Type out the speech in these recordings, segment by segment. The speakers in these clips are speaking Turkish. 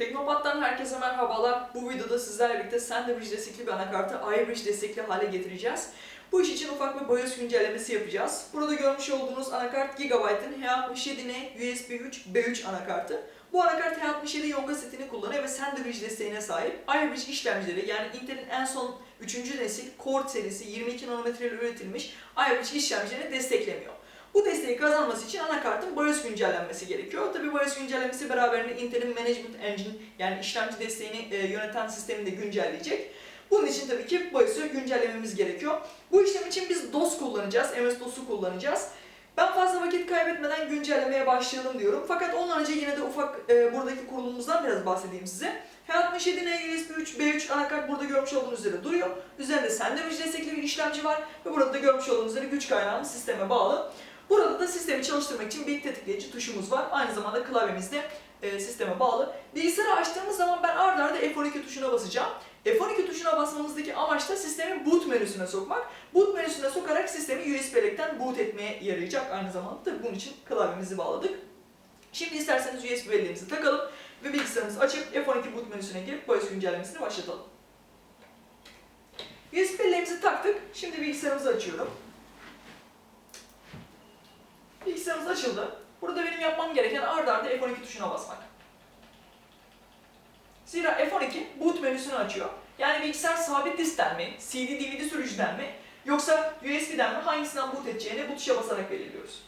Teknopat'tan herkese merhabalar. Bu videoda sizlerle birlikte Sandwich destekli bir anakartı iBridge destekli hale getireceğiz. Bu iş için ufak bir BIOS güncellemesi yapacağız. Burada görmüş olduğunuz anakart Gigabyte'ın H67N USB 3 B3 anakartı. Bu anakart H67 Yonga setini kullanıyor ve Sandwich desteğine sahip. iBridge işlemcileri yani Intel'in en son 3. nesil Core serisi 22 nanometreyle üretilmiş iBridge işlemcilerini desteklemiyor. Bu desteği kazanması için anakartın BIOS güncellenmesi gerekiyor. Tabi BIOS güncellemesi beraberinde Intel'in Management Engine yani işlemci desteğini e, yöneten sistemini de güncelleyecek. Bunun için tabii ki BIOS'u güncellememiz gerekiyor. Bu işlem için biz DOS kullanacağız, MS-DOS'u kullanacağız. Ben fazla vakit kaybetmeden güncellemeye başlayalım diyorum. Fakat ondan önce yine de ufak e, buradaki kurulumumuzdan biraz bahsedeyim size. H67N USB 3 B3 anakart burada görmüş olduğunuz üzere duruyor. Üzerinde Sandwich destekli bir işlemci var ve burada da görmüş olduğunuz üzere güç kaynağımız sisteme bağlı. Burada da sistemi çalıştırmak için bir tetikleyici tuşumuz var. Aynı zamanda klavyemiz de e, sisteme bağlı. Bilgisayarı açtığımız zaman ben arda arda F12 tuşuna basacağım. F12 tuşuna basmamızdaki amaç da sistemi boot menüsüne sokmak. Boot menüsüne sokarak sistemi USB bellekten boot etmeye yarayacak aynı zamanda. Tabii bunun için klavyemizi bağladık. Şimdi isterseniz USB belleğimizi takalım ve bilgisayarımızı açıp F12 boot menüsüne girip BIOS güncellemesini başlatalım. USB belleğimizi taktık. Şimdi bilgisayarımızı açıyorum. Bilgisayarımız açıldı. Burada benim yapmam gereken arda arda F12 tuşuna basmak. Zira F12 boot menüsünü açıyor. Yani bilgisayar sabit diskten mi, CD DVD sürücüden mi, yoksa USB'den mi hangisinden boot edeceğini bu tuşa basarak belirliyoruz.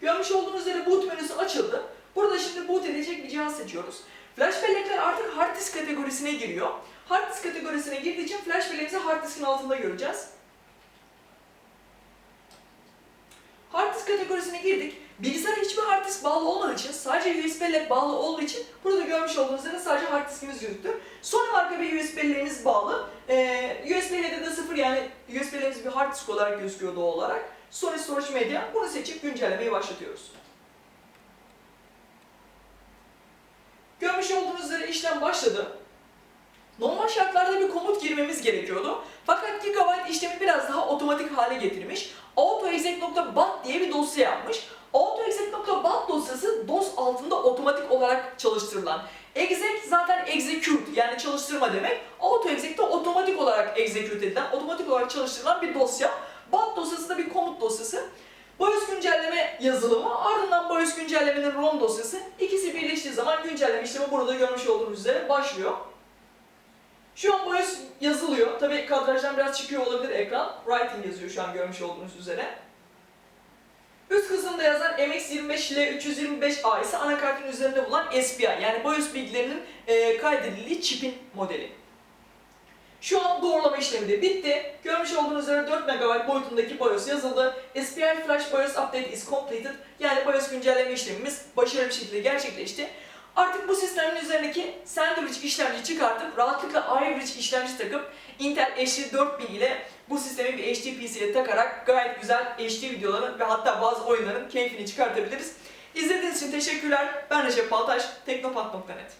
Görmüş olduğunuz üzere boot menüsü açıldı. Burada şimdi boot edecek bir cihaz seçiyoruz. Flash bellekler artık hard disk kategorisine giriyor. Hard disk kategorisine girdiği için flash belleğimizi hard diskin altında göreceğiz. Hard disk kategorisine girdik. Bilgisayara hiçbir hard disk bağlı olmadığı için, sadece USB bellek bağlı olduğu için burada görmüş olduğunuz üzere sadece hard diskimiz gözüktü. Sonra marka bir USB belleğimiz bağlı. Ee, USB de sıfır yani USB belleğimiz bir hard disk olarak gözüküyor doğal olarak. Sony Storage Media bunu seçip güncellemeyi başlatıyoruz. Görmüş olduğunuz üzere işlem başladı. Normal şartlarda bir komut girmemiz gerekiyordu. Fakat Gigabyte işlemi biraz daha otomatik hale getirmiş. autoexec.bat diye bir dosya yapmış. autoexec.bat dosyası DOS altında otomatik olarak çalıştırılan. Exec zaten execute yani çalıştırma demek. Autoexec de otomatik olarak execute edilen, otomatik olarak çalıştırılan bir dosya. Bat dosyası da bir komut dosyası. BIOS güncelleme yazılımı, ardından BIOS güncellemenin ROM dosyası. İkisi birleştiği zaman güncelleme işlemi burada görmüş olduğunuz üzere başlıyor. Şu an BIOS yazılıyor. Tabi kadrajdan biraz çıkıyor olabilir ekran. Writing yazıyor şu an görmüş olduğunuz üzere. Üst kısımda yazan MX25L325A ise anakartın üzerinde bulunan SPI yani BIOS bilgilerinin e, kaydedildiği çipin modeli. Şu an doğrulama işlemi de bitti. Görmüş olduğunuz üzere 4 MB boyutundaki BIOS yazıldı. SPI Flash BIOS Update is completed. Yani BIOS güncelleme işlemimiz başarılı bir şekilde gerçekleşti. Artık bu sistemin üzerindeki Sandwich işlemci çıkartıp rahatlıkla iBridge işlemci takıp Intel HD 4000 ile bu sistemi bir HD PC'ye takarak gayet güzel HD videoların ve hatta bazı oyunların keyfini çıkartabiliriz. İzlediğiniz için teşekkürler. Ben Recep Baltaş, Teknopat.net.